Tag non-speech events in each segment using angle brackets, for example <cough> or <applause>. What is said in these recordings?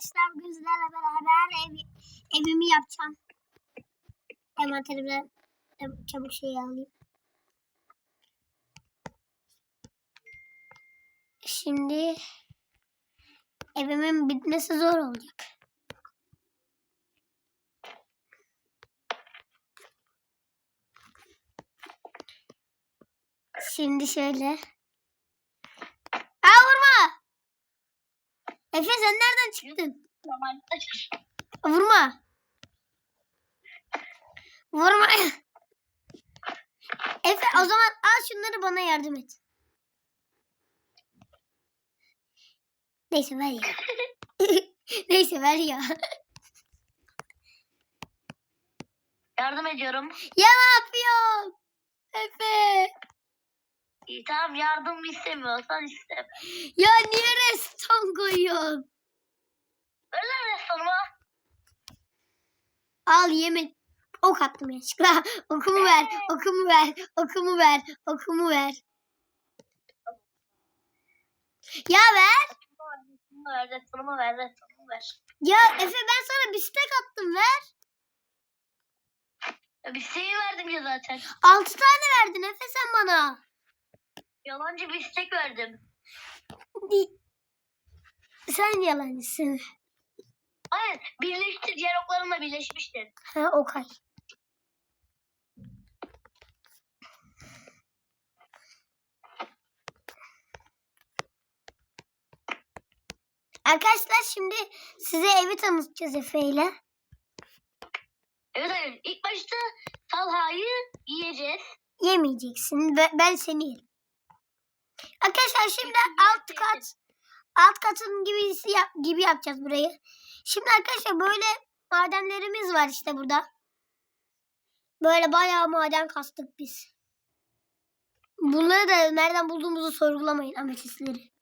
arkadaşlar bugün sizlerle beraber ev, evimi yapacağım. Envanterimden çabuk şeyi alayım. Şimdi evimin bitmesi zor olacak. Şimdi şöyle. Aa vurma! Efe sen nereden çıktın? Vurma. Vurma. Efe o zaman al şunları bana yardım et. Neyse ver ya. <laughs> Neyse ver ya. Yardım ediyorum. Ya ne yapıyorsun? Efe. İyi tamam yardım istemiyorsan isteme. Ya niye reston koyuyorsun? Öyle restoruma. Al yemin. Ok attım yanlışlıkla. <laughs> Okumu ver. Okumu ver. Okumu ver. Okumu ver. Ya ver. Ver restoruma ver restoruma ver. Ya Efe ben sana bir stack attım ver. Ya bir şey verdim ya zaten. Altı tane verdin Efe sen bana. Yalancı bir istek verdim. Di- Sen yalancısın. Hayır birleşti diğer oklarımla birleşmiştir. Ha Okay. Arkadaşlar şimdi size evi tanıtacağız Efe ile. Evet hayır ilk başta Talha'yı yiyeceğiz. Yemeyeceksin. ve Ben seni yerim. Arkadaşlar şimdi alt kat alt katın gibisi yap, gibi yapacağız burayı. Şimdi arkadaşlar böyle madenlerimiz var işte burada. Böyle bayağı maden kastık biz. Bunları da nereden bulduğumuzu sorgulamayın ametistleri.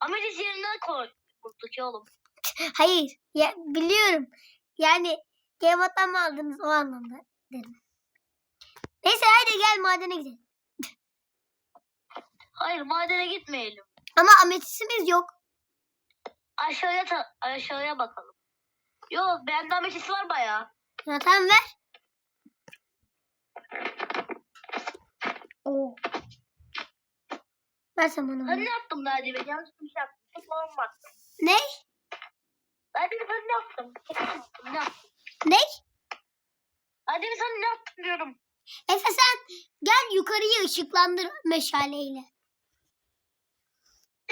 Amelis yerinden koy. Bulduk oğlum. <laughs> Hayır. Ya, biliyorum. Yani Gameat'tan mı aldınız o anlamda dedim. Neyse hadi gel madene gidelim. Hayır madene gitmeyelim. Ama ametistimiz yok. Aşağıya ta- aşağıya bakalım. Yok bende ametis var bayağı. Ya tamam ver. Oo. Ver sen bana. Ne yaptım daha demin? Yanlış bir şey yaptım. Tek babam baktım. Ne? Ben ne yaptım? Tek babam baktım. Ne yaptım? Ne? Daha demin sen ne yaptın diyorum. Efe sen gel yukarıyı ışıklandır meşaleyle.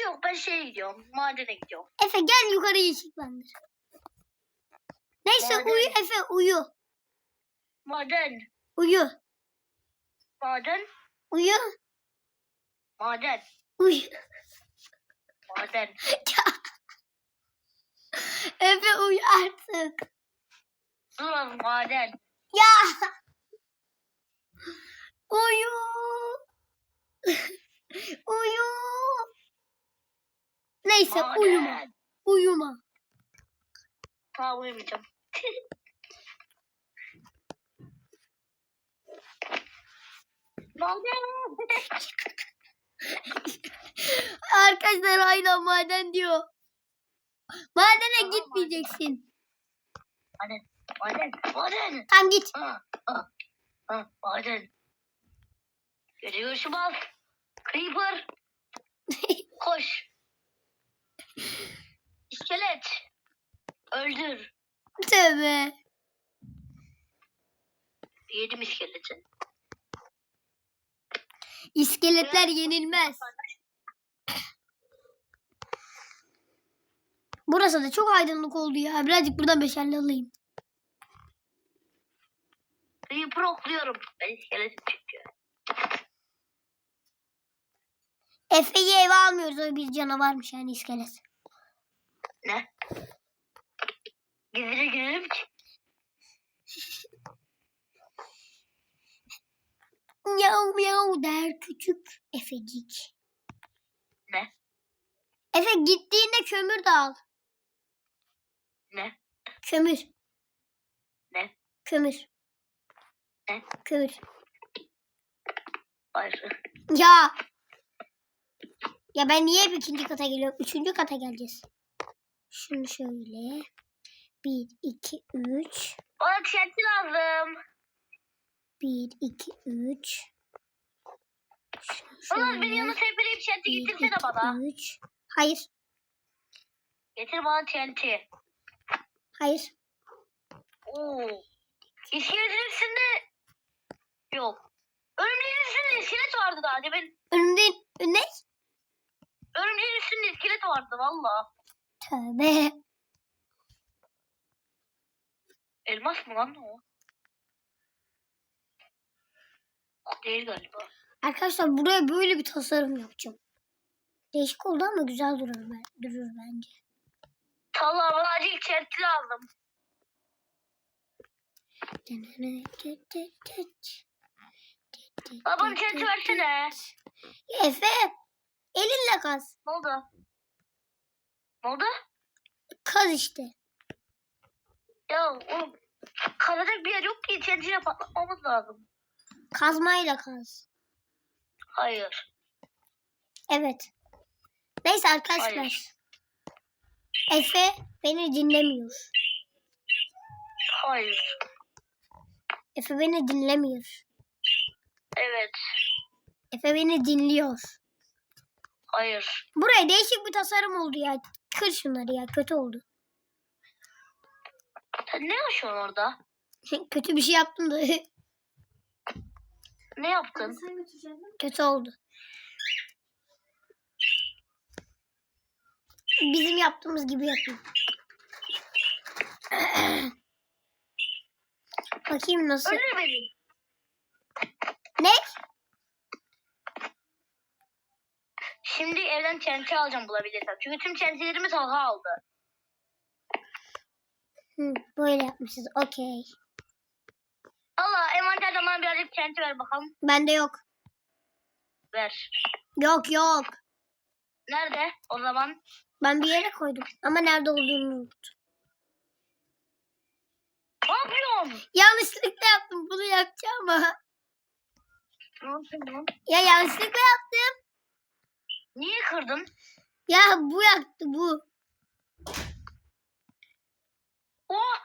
Yok ben şeye gidiyorum. Madene gidiyorum. Efe gel yukarıyı ışıklandır. Neyse Maden. uyu Efe uyu. Maden. Uyu. Maden. Uyu. Maden. Uyu. Maden. <laughs> Efe uyu artık. Dur maden. Ya. Uyu. <laughs> Uyu. Neyse Maden. uyuma. Uyuma. Tamam uyumayacağım. <laughs> Maden. Arkadaşlar hala maden diyor. Madene Tamam, gitmeyeceksin. Maden. Maden. Maden. Tamam git. Ha, ha, ha, maden. Görüşü bas. Creeper. <laughs> Koş. İskelet. Öldür. Tövbe. Yedim iskeleti. İskeletler yenilmez. Burası da çok aydınlık oldu ya. Birazcık buradan meşale alayım. Creeper okluyorum. Ben iskeleti çekiyorum. Efe'yi eve almıyoruz. O bir canavarmış yani iskelet. Ne? Gizli girelim ki. Miyav miyav der küçük Efecik. Ne? Efe gittiğinde kömür de al. Ne? Kömür. Ne? Kömür. Ne? Kömür. Hayır. Ya. Ya ben niye hep ikinci kata geliyorum? Üçüncü kata geleceğiz. Şunu şöyle. 1, 2, 3. Bana TNT lazım. 1, 2, 3. Oğlum beni yanına sevmeleyip TNT getirsene bana. 3. Hayır. Getir bana TNT. Hayır. Oo. İskeletin üstünde yok. Örümceğin üstünde iskelet vardı daha demin. Önümde ne? Örümceğin üstünde iskelet vardı valla. Tövbe. Elmas mı lan o? Değil galiba. Arkadaşlar buraya böyle bir tasarım yapacağım. Değişik oldu ama güzel durur, durur bence. Bana acil TNT lazım. Baba, bana TNT versene. Efe elinle kaz. Ne oldu? Ne oldu? Kaz işte. Ya oğlum kazacak bir yer yok ki TNT'yle patlatmamız lazım. Kazmayla kaz. Hayır. Evet. Neyse arkadaşlar. Hayır. Efe beni dinlemiyor. Hayır. Efe beni dinlemiyor. Evet. Efe beni dinliyor. Hayır. Buraya değişik bir tasarım oldu ya. Kır şunları ya. Kötü oldu. Ne yaşıyorsun orada? <laughs> Kötü bir şey yaptım da. <laughs> Ne yaptın? Kötü oldu. Bizim yaptığımız gibi yapayım. <clears throat> Bakayım nasıl. Öldür beni. Ne? Şimdi evden TNT alacağım bulabilirsem. Çünkü tüm TNT'lerimi Talha aldı. Hı, böyle yapmışız. Okey. Allah envanterden bana birazcık TNT ver bakalım. Bende yok. Ver. Yok yok. Nerede o zaman? Ben bir yere koydum. Ama nerede olduğunu unuttum. Ne yapıyorsun? Yanlışlıkla yaptım. Bunu yapacağım ama. Ne yapıyorsun? Ya yanlışlıkla yaptım. Niye kırdın? Ya bu yaktı bu. Oh!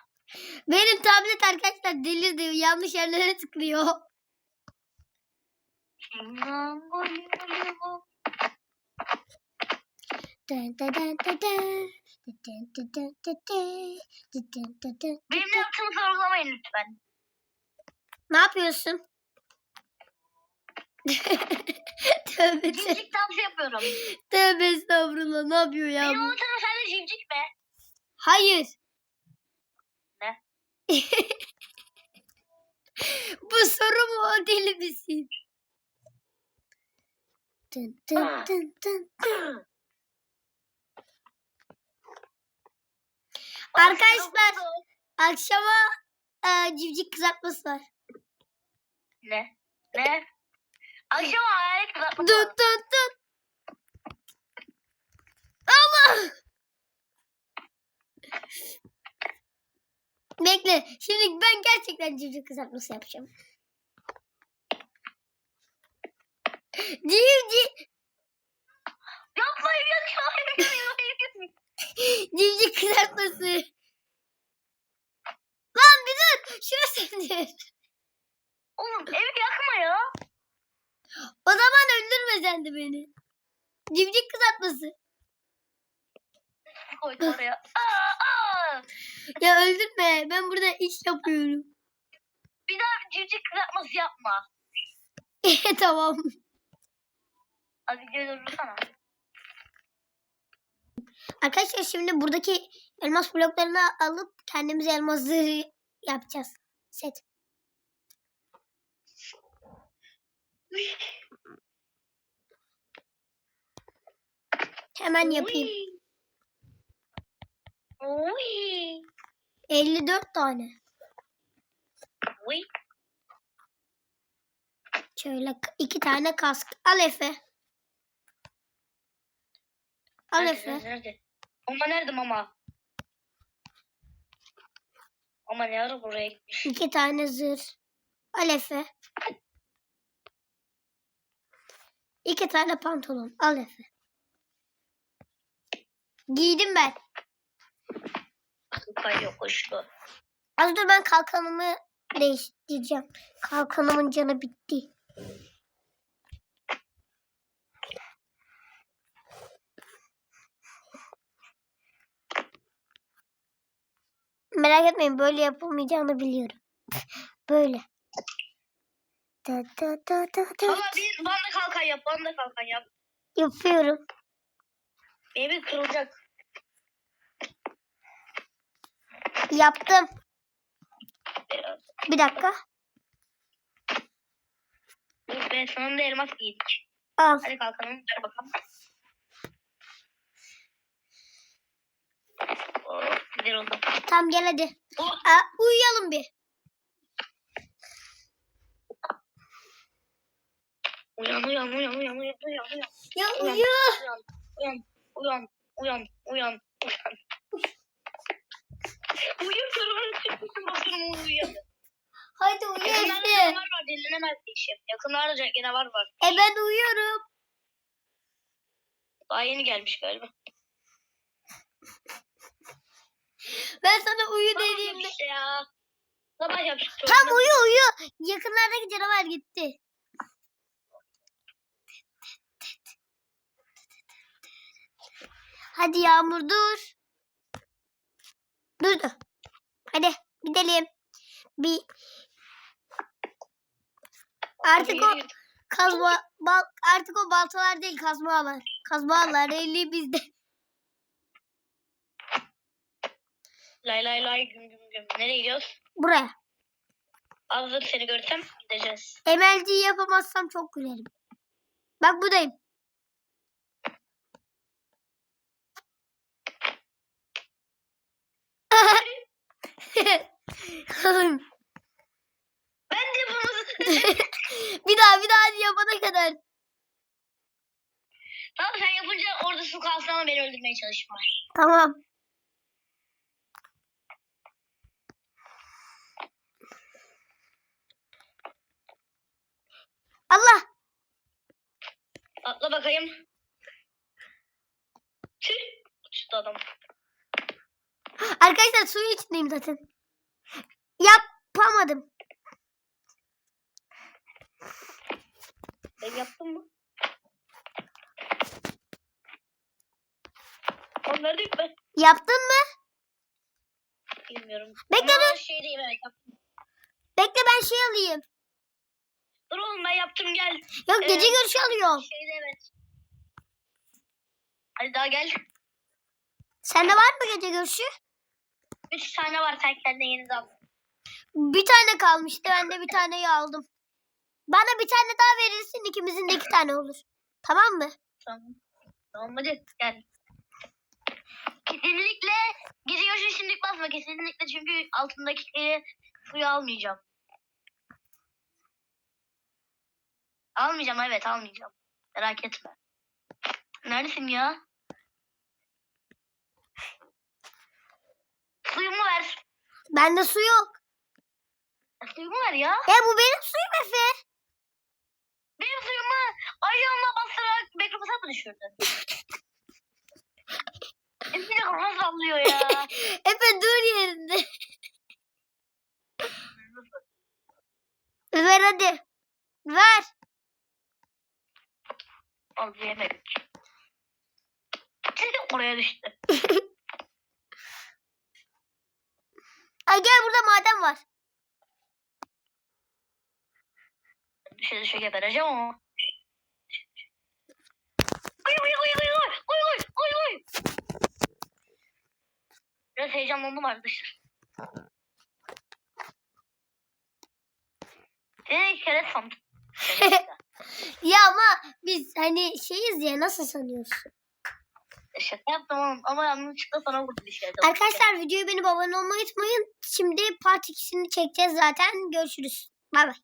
Benim tablet arkadaşlar delirdi. Yanlış yerlere tıklıyor. Dın dın dın dın dın. Dın dın dın dın dın. Dın dın dın dın. Benim ne yaptığımı sorgulamayın lütfen. Ne yapıyorsun? <laughs> tövbe tövbe. Cimcik dansı yapıyorum. Tövbe estağfurullah. Ne yapıyor ya Benim bu? sen de cimcik be. Hayır. Ne? <laughs> bu soru mu o deli misin? Dın dın dın dın dın. Arkadaşlar akşama e, civcik kızartması var. Ne? Ne? Akşam hayalet kızartması dın dın. Allah! Bekle. Şimdi ben gerçekten civciv kızartması yapacağım. Civciv, Yapmayın yapmayın. civciv kızartması. Lan bir dur. Şurası <laughs> söndür. Oğlum evi yakma ya. O zaman öldürme sen de beni. Civciv kızartması. Koydum oraya. Aa, <laughs> aa. Ya öldürme. Ben burada iş yapıyorum. Bir daha civcik kızartması yapma. <laughs> tamam. Hadi gel dursana. Arkadaşlar şimdi buradaki elmas bloklarını alıp kendimize elmas zırhı yapacağız. Set. Hemen yapayım. Uy. 54 tane. Uy. Şöyle iki tane kask. Al Efe. Al Efe. nerede, nerede? Ama nerede mama? Ama ne ara buraya gitmiş? İki tane zırh. Al Efe. İki tane pantolon. Al Efe. Giydim ben. kalkan yokuşlu. Az dur ben kalkanımı değiştireceğim. Kalkanımın canı bitti. Merak etmeyin böyle yapılmayacağını biliyorum. <laughs> Böyle. Da, da, da, da, da. Ama bir bana kalkan yap. Bana kalkan yap. Yapıyorum. Benim kırılacak. Yaptım. Bir dakika. Dur be sonunda elmas giydik. Al. Hadi kalkalım. Ver bakalım. Oh, güzel oldu. Tamam gel hadi. Oh, Aa, uyuyalım bir. Uyan uyan uyan uyan uyan uyan uyan. Ya Uyan. uyu. Uyan, uyan, uyan, uyan, uyan. Uyuyorum. Bakın uyan. Hadi uyu Yakınlarda Efe. canavar var, dinlenemez bir işim. Yakınlarda ca- canavar var. E ben uyuyorum. Daha yeni gelmiş galiba. Ben sana uyu Tamam dediğimde. işte ya. Sabah yapıştı. Tam uyu uyu. Yakınlardaki canavar gitti. Hadi Yağmur dur. Durdu. Hadi gidelim. Bir artık o kazma bal, artık o baltalar değil kazmalar. Kazmalar eli bizde. Lay lay lay güm güm güm. Nereye gidiyoruz? Buraya. Azdır seni görsem gideceğiz. Emelciyi yapamazsam çok gülerim. Bak buradayım. <laughs> Ben de bunu... <laughs> bir daha bir daha yapana kadar. tamam sen yapınca orada su kalsın ama beni öldürmeye çalışma. Tamam. Allah. Atla bakayım. Tüh. Uçtu adam. Arkadaşlar suyun içindeyim zaten. Yapamadım. Ben yaptım mı? Neredeyim ben? Yaptın mı? Bilmiyorum. Bekle Ama şey diyeyim evet yaptım. Bekle ben şey alayım. Dur oğlum ben yaptım gel. Yok Ee, gece görüşü alıyorum. Şeyde evet. Hadi daha gel. Sende var mı gece görüşü? Üç tane var sen kendine yeni al. Bir tane kalmıştı. Ben de bir taneyi aldım. Bana bir tane daha verirsin. ikimizin de iki tane olur. Tamam mı? Tamam. Tamam hadi gel. Kesinlikle gece görüşü şimdilik basma kesinlikle çünkü altındaki şeyi suyu almayacağım. Almayacağım evet almayacağım. Merak etme. Neredesin ya? Suyumu ver. Bende su yok. Suyumu ver ya. E bu benim suyum Efe. Benim suyumu ayağımla bastırarak mikrofona mı düşürdün? <laughs> Bir de kafa sallıyor ya. <laughs> Efe dur yerinde. Ver hadi. Ver. Al yemedik. Oraya düştü. <laughs> Ay gel burada maden var. Düşe gebereceğim ama. Oy oy oy oy oy oy oy oy oy. Biraz heyecanlandım arkadaşlar. Seni kere sandım. <laughs> Ya ama biz hani şeyiz ya nasıl sanıyorsun? Şaka yaptım oğlum ama yanlışlıkla sana vurdu bir şeyde. Arkadaşlar videoyu beğenip abone olmayı unutmayın. Şimdi part 2'sini çekeceğiz zaten. Görüşürüz. Bay bay.